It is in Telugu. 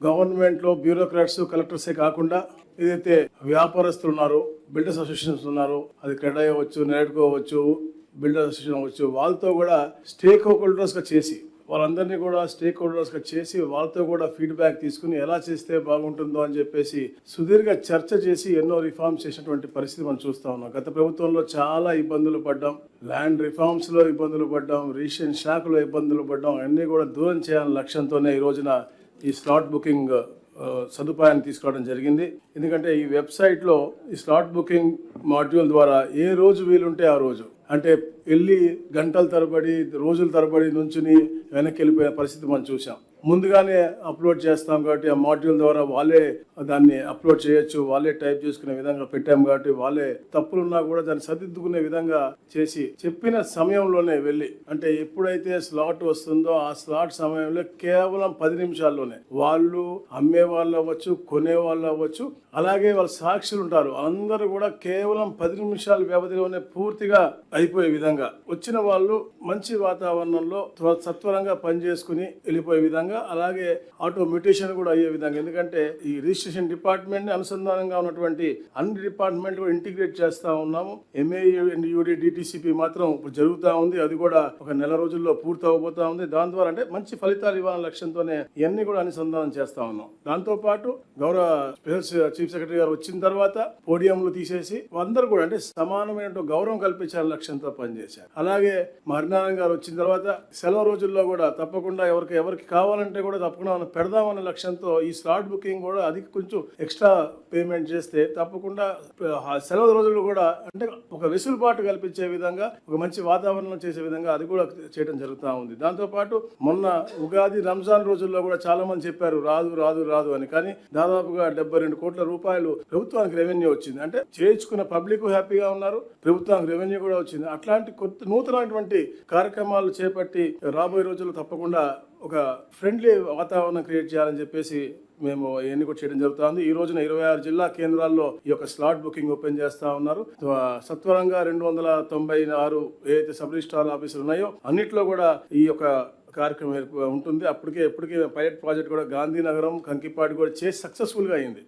గవర్నమెంట్లో బ్యూరోక్రాట్స్ కలెక్టర్సే కాకుండా ఏదైతే వ్యాపారస్తులు ఉన్నారో బిల్డర్స్ అసోసియేషన్స్ ఉన్నారు అది క్రెడ్ అవ్వచ్చు నెడ్కో అవ్వచ్చు బిల్డర్ అసోసియేషన్ అవ్వచ్చు వాళ్ళతో కూడా స్టేక్ హోల్డర్స్గా చేసి వాళ్ళందరినీ కూడా స్టేక్ హోల్డర్స్గా చేసి వాళ్ళతో కూడా ఫీడ్బ్యాక్ తీసుకుని ఎలా చేస్తే బాగుంటుందో అని చెప్పేసి సుదీర్ఘ చర్చ చేసి ఎన్నో రిఫార్మ్స్ చేసినటువంటి పరిస్థితి మనం చూస్తా ఉన్నాం. గత ప్రభుత్వంలో చాలా ఇబ్బందులు పడ్డాం. ల్యాండ్ రిఫార్మ్స్లో ఇబ్బందులు పడ్డాం. రీషన్ శాఖలో ఇబ్బందులు పడ్డాం. అన్నీ కూడా దూరం చేయాలని లక్ష్యంతోనే ఈ రోజున ఈ స్లాట్ బుకింగ్ సదుపాయాన్ని తీసుకురావడం జరిగింది. ఎందుకంటే ఈ వెబ్సైట్లో ఈ స్లాట్ బుకింగ్ మాడ్యూల్ ద్వారా ఏ రోజు వీలుంటే ఆ రోజు అంటే వెళ్ళి గంటల తరబడి రోజుల తరబడి నుంచుని వెనక్కి వెళ్ళిపోయిన పరిస్థితి మనం చూసాం ముందుగానే అప్లోడ్ చేస్తాం కాబట్టి ఆ మాడ్యూల్ ద్వారా వాళ్ళే దాన్ని అప్లోడ్ చేయొచ్చు వాళ్ళే టైప్ చేసుకునే విధంగా పెట్టాం కాబట్టి వాళ్ళే తప్పులున్నా కూడా దాన్ని సరిదిద్దుకునే విధంగా చేసి చెప్పిన సమయంలోనే వెళ్ళి అంటే ఎప్పుడైతే స్లాట్ వస్తుందో ఆ స్లాట్ సమయంలో కేవలం పది నిమిషాల్లోనే వాళ్ళు అమ్మే వాళ్ళు అవ్వచ్చు కొనే వాళ్ళు అవ్వచ్చు అలాగే వాళ్ళ సాక్షులు ఉంటారు. అందరూ కూడా కేవలం పది నిమిషాల వ్యవధిలోనే పూర్తిగా అయిపోయే విధంగా వచ్చిన వాళ్ళు మంచి వాతావరణంలో సత్వరంగా పనిచేసుకుని వెళ్ళిపోయే విధంగా అలాగే ఆటో మ్యూటేషన్ కూడా అయ్యే విధంగా. ఎందుకంటే ఈ రిజిస్ట్రేషన్ డిపార్ట్మెంట్ అనుసంధానంగా ఉన్నటువంటి అన్ని డిపార్ట్మెంట్ కూడా ఇంటిగ్రేట్ చేస్తా ఉన్నాము. ఎంఏ యూడి డిటిసిపి మాత్రం ఇప్పుడు జరుగుతూ ఉంది. అది కూడా ఒక నెల రోజుల్లో పూర్తి అవబోతా ఉంది. దాని ద్వారా అంటే మంచి ఫలితాలు ఇవ్వాలన్న లక్ష్యంతోనే ఇవన్నీ కూడా అనుసంధానం చేస్తా ఉన్నాం. దాంతో పాటు గౌరవ స్పెషల్ చీఫ్ సెక్రటరీ గారు వచ్చిన తర్వాత పోడియంలు తీసేసి అందరూ కూడా అంటే సమానమైన గౌరవం కల్పించాలని లక్ష్యంతో చేశారు. అలాగే మరినారాయణ గారు వచ్చిన తర్వాత సెలవు రోజుల్లో కూడా తప్పకుండా ఎవరికి ఎవరికి కావాలంటే కూడా తప్పకుండా మనం పెడదామనే లక్ష్యంతో ఈ స్లాట్ బుకింగ్ కూడా అది కొంచెం ఎక్స్ట్రా పేమెంట్ చేస్తే తప్పకుండా సెలవు రోజుల్లో కూడా అంటే ఒక వెసులుబాటు కల్పించే విధంగా ఒక మంచి వాతావరణం చేసే విధంగా అది కూడా చేయడం జరుగుతూ ఉంది. దాంతోపాటు మొన్న ఉగాది రంజాన్ రోజుల్లో కూడా చాలా మంది చెప్పారు రాదు రాదు రాదు అని. కానీ దాదాపుగా డెబ్బై రెండు కోట్ల రూపాయలు ప్రభుత్వానికి రెవెన్యూ వచ్చింది. అంటే చేయించుకున్న పబ్లిక్ హ్యాపీగా ఉన్నారు ప్రభుత్వానికి రెవెన్యూ కూడా వచ్చింది. అట్లాంటి కొత్త నూతనటువంటి కార్యక్రమాలు చేపట్టి రాబోయే రోజుల్లో తప్పకుండా ఒక ఫ్రెండ్లీ వాతావరణం క్రియేట్ చేయాలని చెప్పేసి మేము ఎన్ని కూడా చేయడం జరుగుతుంది. ఈ రోజున ఇరవై ఆరు జిల్లా కేంద్రాల్లో ఈ యొక్క స్లాట్ బుకింగ్ ఓపెన్ చేస్తా ఉన్నారు. సత్వరంగా రెండు వందల తొంభై ఆరు ఏదైతే సబ్ రిజిస్ట్రార్ ఆఫీసులు ఉన్నాయో అన్నిట్లో కూడా ఈ యొక్క కార్యక్రమం ఉంటుంది. అప్పటికే ఇప్పటికే పైలట్ ప్రాజెక్ట్ కూడా గాంధీనగరం కంకిపాటి కూడా చేసి సక్సెస్ఫుల్గా అయింది.